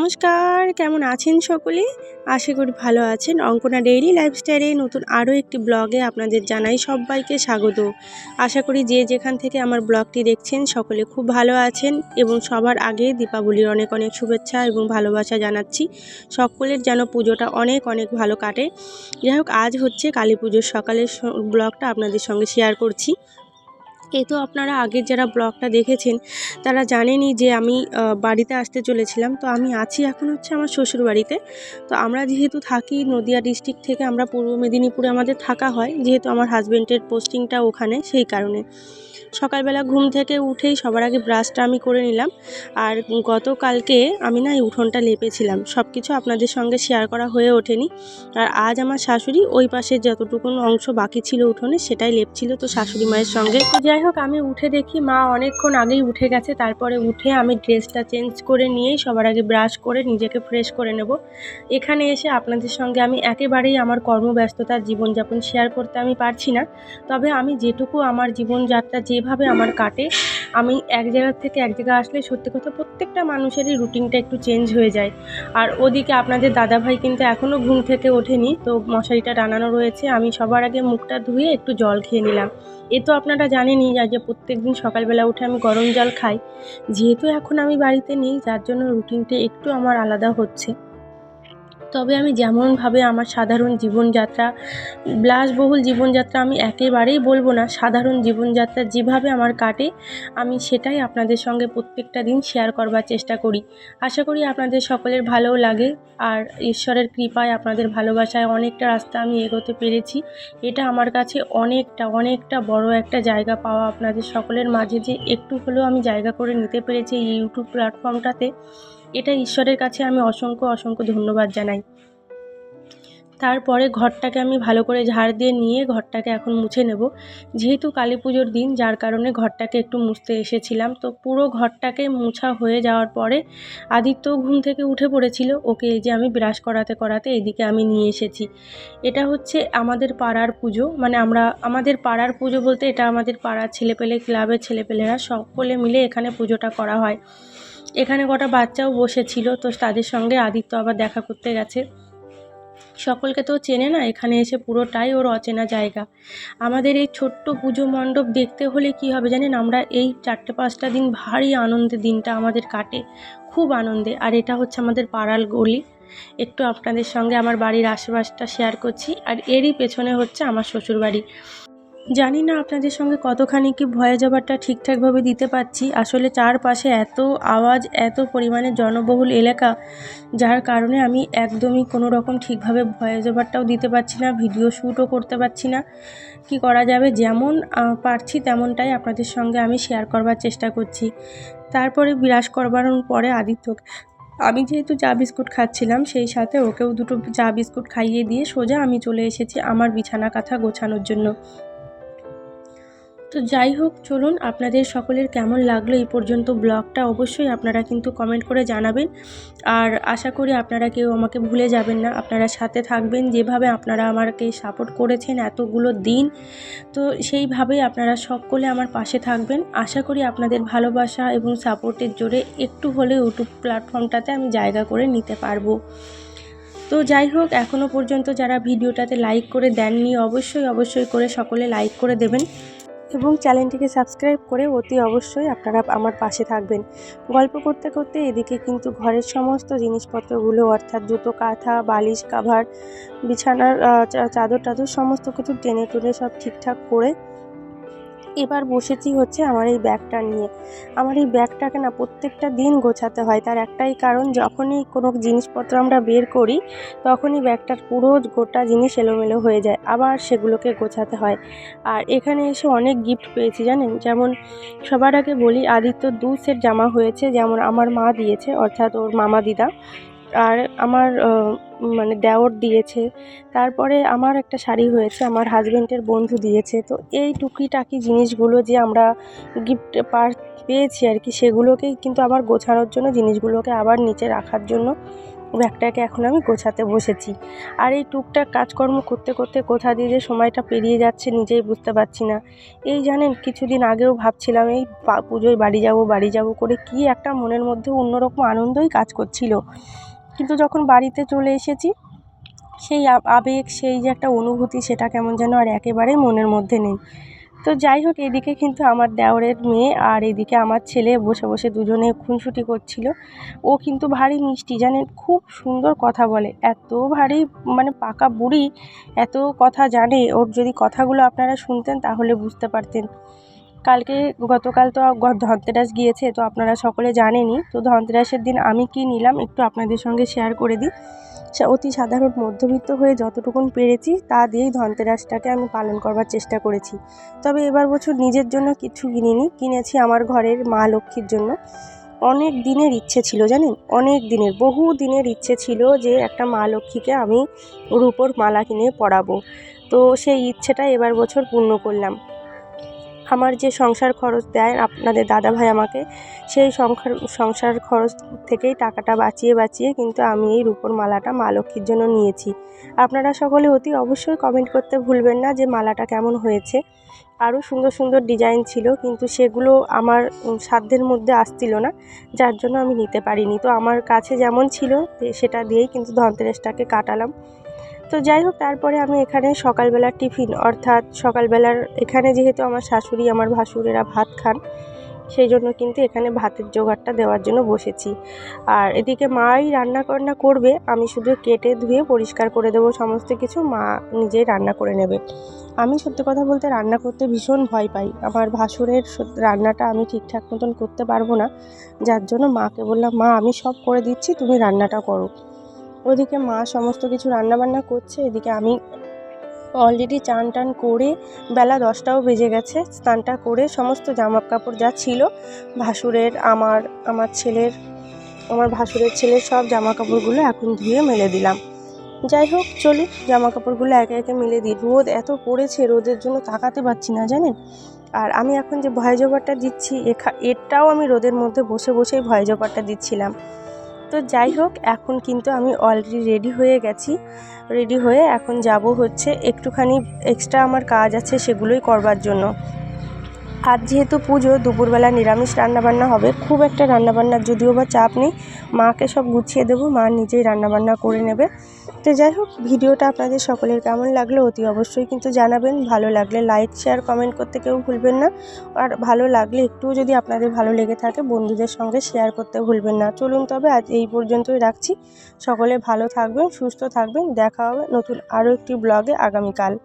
নমস্কার, কেমন আছেন সকলে? আশা করি ভালো আছেন। অঙ্কনা ডেইলি লাইফস্টাইলে নতুন আরও একটি ব্লগে আপনাদের জানাই সবাইকে স্বাগত। আশা করি যে যেখান থেকে আমার ব্লগটি দেখছেন সকলে খুব ভালো আছেন এবং সবার আগে দীপাবলির অনেক অনেক শুভেচ্ছা এবং ভালোবাসা জানাচ্ছি। সকলের যেন পুজোটা অনেক অনেক ভালো কাটে। যাই হোক, আজ হচ্ছে কালী পুজোর সকালের ব্লগটা আপনাদের সঙ্গে শেয়ার করছি। এ তো আপনারা আগের যারা ব্লগটা দেখেছেন, তারা জানেনই যে আমি বাড়িতে আসতে চলেছিলাম। তো আমি আছি এখন হচ্ছে আমার শ্বশুর বাড়িতে তো আমরা যেহেতু থাকি নদিয়া ডিস্ট্রিক্ট থেকে, আমরা পূর্ব মেদিনীপুরে আমাদের থাকা হয়। যেহেতু আমার হাজব্যান্ডের পোস্টিংটা ওখানে, সেই কারণে। সকালবেলা ঘুম থেকে উঠেই সবার আগে ব্রাশটা আমি করে নিলাম। আর গতকালকে আমি না এই উঠোনটা লেপেছিলাম। সব কিছু আপনাদের সঙ্গে শেয়ার করা হয়ে ওঠেনি। আর আজ আমার শাশুড়ি ওই পাশে যতটুকু অংশ বাকি ছিল উঠোনে সেটাই লেপছিল। তো শাশুড়ি মায়ের সঙ্গে তো যাই হোক, আমি উঠে দেখি, মা অনেকক্ষণ আগেই উঠে গেছে। তারপরে উঠে আমি ড্রেসটা চেঞ্জ করে নিয়েই সবার আগে ব্রাশ করে নিজেকে ফ্রেশ করে নেব। এখানে এসে আপনাদের সঙ্গে আমি একেবারেই আমার কর্মব্যস্ততার জীবনযাপন শেয়ার করতে আমি পারছি না। তবে আমি যেটুকু আমার জীবনযাত্রা যেভাবে আমার কাটে, আমি এক জায়গার থেকে এক জায়গায় আসলে সত্যি কথা প্রত্যেকটা মানুষেরই রুটিনটা একটু চেঞ্জ হয়ে যায়। আর ওদিকে আপনাদের দাদাভাই কিন্তু এখনও ঘুম থেকে ওঠেনি, তো মশারিটা টানানো রয়েছে। আমি সবার আগে মুখটা ধুয়ে একটু জল খেয়ে নিলাম। এ তো আপনারা জানেনই যে প্রত্যেক দিন সকালবেলা উঠে আমি গরম জল খাই। যেহেতু এখন আমি বাড়িতে নেই, যার জন্য রুটিনটা একটু আমার আলাদা হচ্ছে। তবে আমি যেমনভাবে আমার সাধারণ জীবনযাত্রা, বিলাসবহুল জীবনযাত্রা আমি একেবারেই বলব না, সাধারণ জীবনযাত্রা যেভাবে আমার কাটে, আমি সেটাই আপনাদের সঙ্গে প্রত্যেকটা দিন শেয়ার করবার চেষ্টা করি। আশা করি আপনাদের সকলের ভালোও লাগে, আর ঈশ্বরের কৃপায় আপনাদের ভালোবাসায় অনেকটা রাস্তা আমি এগোতে পেরেছি। এটা আমার কাছে অনেকটা অনেকটা বড় একটা জায়গা পাওয়া আপনাদের সকলের মাঝে যে একটু হলেও আমি জায়গা করে নিতে পেরেছি এই ইউটিউব প্ল্যাটফর্মটাতে এটা ঈশ্বরের কাছে আমি অসংখ্য অসংখ্য ধন্যবাদ জানাই। তারপরে ঘরটাকে আমি ভালো করে ঝাড় দিয়ে নিয়ে ঘরটাকে এখন মুছে নেব। যেহেতু কালী পুজোর দিন, যার কারণে ঘরটাকে একটু মুছতে এসেছিলাম। তো পুরো ঘরটাকে মুছা হয়ে যাওয়ার পরে আদিত্য ঘুম থেকে উঠে পড়েছিল। ওকে এই যে আমি ব্রাশ করাতে করাতে এদিকে আমি নিয়ে এসেছি। এটা হচ্ছে আমাদের পাড়ার পুজো। মানে আমরা, আমাদের পাড়ার পুজো বলতে এটা আমাদের পাড়ার ছেলেপেলে, ক্লাবের ছেলেপেলেরা সকলে মিলে এখানে পুজোটা করা হয়। এখানে কটা বাচ্চাও বসেছিল, তো তাদের সঙ্গে আদিত্য আবার দেখা করতে গেছে। সকলকে তো চেনে না, এখানে এসে পুরোটাই ওর অচেনা জায়গা। আমাদের এই ছোট্ট পুজো মণ্ডপ দেখতে হলে কি হবে জানেন? আমরা এই চারটে পাঁচটা দিন ভারী আনন্দে দিনটা আমাদের কাটে, খুব আনন্দে। আর এটা হচ্ছে আমাদের পাড়াল গলি। একটু আপনাদের সঙ্গে আমার বাড়ির আশেপাশটা শেয়ার করছি। আর এরই পেছনে হচ্ছে আমার শ্বশুরবাড়ি। জানি না আপনাদের সঙ্গে কতখানি কি ভয়ে যাবারটা ঠিকঠাকভাবে দিতে পারছি। আসলে চারপাশে এত আওয়াজ, এত পরিমাণে জনবহুল এলাকা, যার কারণে আমি একদমই কোনো রকম ঠিকভাবে ভয়েস ওভারটাও দিতে পারছি না, ভিডিও শ্যুটও করতে পারছি না। কি করা যাবে? যেমন পারছি তেমনটাই আপনাদের সঙ্গে আমি শেয়ার করবার চেষ্টা করছি। তারপরে বিরাজ করবার পরে আদিত্য আমি যেহেতু চা বিস্কুট খাচ্ছিলাম, সেই সাথে ওকেও দুটো চা বিস্কুট খাইয়ে দিয়ে সোজা আমি চলে এসেছি আমার বিছানা কাঁথা গোছানোর জন্য। তো যাই হোক, চলুন আপনাদের সকলের কেমন লাগল এই পর্যন্ত ব্লগটা অবশ্যই আপনারা কিন্তু কমেন্ট করে জানাবেন। আর আশা করি আপনারা কেউ আমাকে ভুলে যাবেন না, আপনারা সাথে থাকবেন। যেভাবে আপনারা আমাকে সাপোর্ট করেছেন এতগুলো দিন, তো সেইভাবেই আপনারা সকলে আমার পাশে থাকবেন। আশা করি আপনাদের ভালোবাসা এবং সাপোর্টের জোরে একটু হলে ইউটিউব প্ল্যাটফর্মটাতে আমি জায়গা করে নিতে পারব। তো যাই হোক এখনও পর্যন্ত যারা ভিডিওটাতে লাইক করে দেননি, অবশ্যই অবশ্যই করে সকলে লাইক করে দেবেন। এবং চ্যানেলটিকে সাবস্ক্রাইব করে অতি অবশ্যই আপনারা আমার পাশে থাকবেন। গল্প করতে করতে এদিকে কিন্তু ঘরের সমস্ত জিনিসপত্রগুলো, অর্থাৎ জুতো, কাঁথা, বালিশ, কাভার, বিছানার চাদর টাদর সমস্ত কিছু টেনে টুনে সব ঠিকঠাক করে এবার বসেছি হচ্ছে আমার এই ব্যাগটা নিয়ে। আমার এই ব্যাগটাকে না প্রত্যেকটা দিন গোছাতে হয়। তার একটাই কারণ, যখনই কোনো জিনিসপত্র আমরা বের করি, তখনই ব্যাগটার পুরো গোটা জিনিস এলোমেলো হয়ে যায়। আবার সেগুলোকে গোছাতে হয়। আর এখানে এসে অনেক গিফট পেয়েছি জানেন? যেমন সবার আগে বলি, আদিত্য দু সেট জামা হয়েছে, যেমন আমার মা দিয়েছে, অর্থাৎ ওর মামা দিদা। আর আমার মানে দেওর দিয়েছে। তারপরে আমার একটা শাড়ি হয়েছে, আমার হাজবেন্ডের বন্ধু দিয়েছে। তো এই টুকিটাকি জিনিসগুলো যে আমরা গিফট পার পেয়েছি আর কি সেগুলোকেই কিন্তু আবার গোছানোর জন্য, জিনিসগুলোকে আবার নিচে রাখার জন্য ব্যাগটাকে এখন আমি গোছাতে বসেছি। আর এই টুকটাক কাজকর্ম করতে করতে কোথা দিয়ে যে সময়টা পেরিয়ে যাচ্ছে নিজেই বুঝতে পারছি না। এই জানেন, কিছুদিন আগেও ভাবছিলাম, এই পুজোয় বাড়ি যাব বাড়ি যাব করে কি একটা মনের মধ্যে অন্যরকম আনন্দই কাজ করছিল। কিন্তু যখন বাড়িতে চলে এসেছি, সেই আবেগ, সেই যে একটা অনুভূতি, সেটা কেমন যেন আর একেবারেই মনের মধ্যে নেই। তো যাই হোক, এদিকে কিন্তু আমার দেওরের মেয়ে আর এদিকে আমার ছেলে বসে বসে দুজনে খুনসুটি করছিল। ও কিন্তু ভারী মিষ্টি, জানেন? খুব সুন্দর কথা বলে। এত ভারী মানে পাকা বুড়ি, এত কথা জানে। ওর যদি কথাগুলো আপনারা শুনতেন, তাহলে বুঝতে পারতেন। কালকে গতকাল তো ধনতেরাস গিয়েছে, তো আপনারা সকলে জানেনই। তো ধনতেরাসের দিন আমি কি নিলাম একটু আপনাদের সঙ্গে শেয়ার করে দিই। অতি সাধারণ মধ্যবিত্ত হয়ে যতটুকুন পেরেছি, তা দিয়েই ধনতেরাসটাকে আমি পালন করবার চেষ্টা করেছি। তবে এবার বছর নিজের জন্য কিছু কিনিনি, কিনেছি আমার ঘরের মা লক্ষ্মীর জন্য। অনেক দিনের ইচ্ছে ছিল, জানেন? অনেক দিনের, বহু দিনের ইচ্ছে ছিল যে একটা মা লক্ষ্মীকে আমি রূপোর মালা কিনে পরাবো। তো সেই ইচ্ছেটা এবার বছর পূর্ণ করলাম। আমার যে সংসার খরচ দেয় আপনাদের দাদাভাই আমাকে, সেই সংসার সংসার খরচ থেকেই টাকাটা বাঁচিয়ে বাঁচিয়ে কিন্তু আমি এই রূপোর মালাটা মা লক্ষ্মীর জন্য নিয়েছি। আপনারা সকলে অতি অবশ্যই কমেন্ট করতে ভুলবেন না যে মালাটা কেমন হয়েছে। আরও সুন্দর সুন্দর ডিজাইন ছিল কিন্তু সেগুলো আমার সাধ্যের মধ্যে আসছিল না, যার জন্য আমি নিতে পারিনি। তো আমার কাছে যেমন ছিল, সেটা দিয়েই কিন্তু ধনতেরাসটাকে কাটালাম। তো যাই হোক, তারপরে আমি এখানে সকালবেলার টিফিন, অর্থাৎ সকালবেলার, এখানে যেহেতু আমার শাশুড়ি, আমার ভাসুরেরা ভাত খান, সেই জন্য কিন্তু এখানে ভাতের জোগাড়টা দেওয়ার জন্য বসেছি। আর এদিকে মাই রান্না বান্না করবে, আমি শুধু কেটে ধুয়ে পরিষ্কার করে দেবো সমস্ত কিছু, মা নিজেই রান্না করে নেবে। আমি সত্যি কথা বলতে রান্না করতে ভীষণ ভয় পাই। আমার ভাসুরের রান্নাটা আমি ঠিকঠাক মতন করতে পারব না, যার জন্য মাকে বললাম, মা, আমি সব করে দিচ্ছি, তুমি রান্নাটা করো। ওদিকে মা সমস্ত কিছু রান্নাবান্না করছে, এদিকে আমি অলরেডি চান টান করে বেলা দশটাও বেজে গেছে, স্নানটা করে সমস্ত জামা কাপড় যা ছিল, ভাসুরের, আমার আমার ছেলের, আমার ভাসুরের ছেলের সব জামা কাপড়গুলো এখন ধুয়ে মেলে দিলাম। যাই হোক, চলি জামা কাপড়গুলো একে একে মেলে দিই। রোদ এত পড়েছে, রোদের জন্য তাকাতে পারছি না, জানেন? আর আমি এখন যে ভয় জবারটা দিচ্ছি, এখা এটাও আমি রোদের মধ্যে বসে বসেই ভয় জবারটা দিচ্ছিলাম। তো যাই হোক, এখন কিন্তু আমি অলরেডি রেডি হয়ে গেছি। রেডি হয়ে এখন যাব হচ্ছে একটুখানি এক্সট্রা আমার কাজ আছে সেগুলোই করবার জন্য। আজ যেহেতু পুজো, দুপুরবেলা নিরামিষ রান্নাবান্না হবে, খুব একটা রান্নাবান্নার যদিও বা চাপ নেই। মাকে সব গুছিয়ে দেবো, মা নিজেই রান্নাবান্না করে নেবে। তো যাই হোক, ভিডিওটা আপনাদের সকলের কেমন লাগল অতি অবশ্যই কিন্তু জানাবেন। ভালো লাগলে লাইক শেয়ার কমেন্ট করতে কেউ ভুলবেন না। আর ভালো লাগলে একটুও যদি আপনাদের ভালো লেগে থাকে, বন্ধুদের সঙ্গে শেয়ার করতে ভুলবেন না। চলুন তবে আজ এই পর্যন্তই রাখছি। সকলে ভালো থাকবেন, সুস্থ থাকবেন। দেখা হবে নতুন আরও একটি ব্লগে আগামীকাল।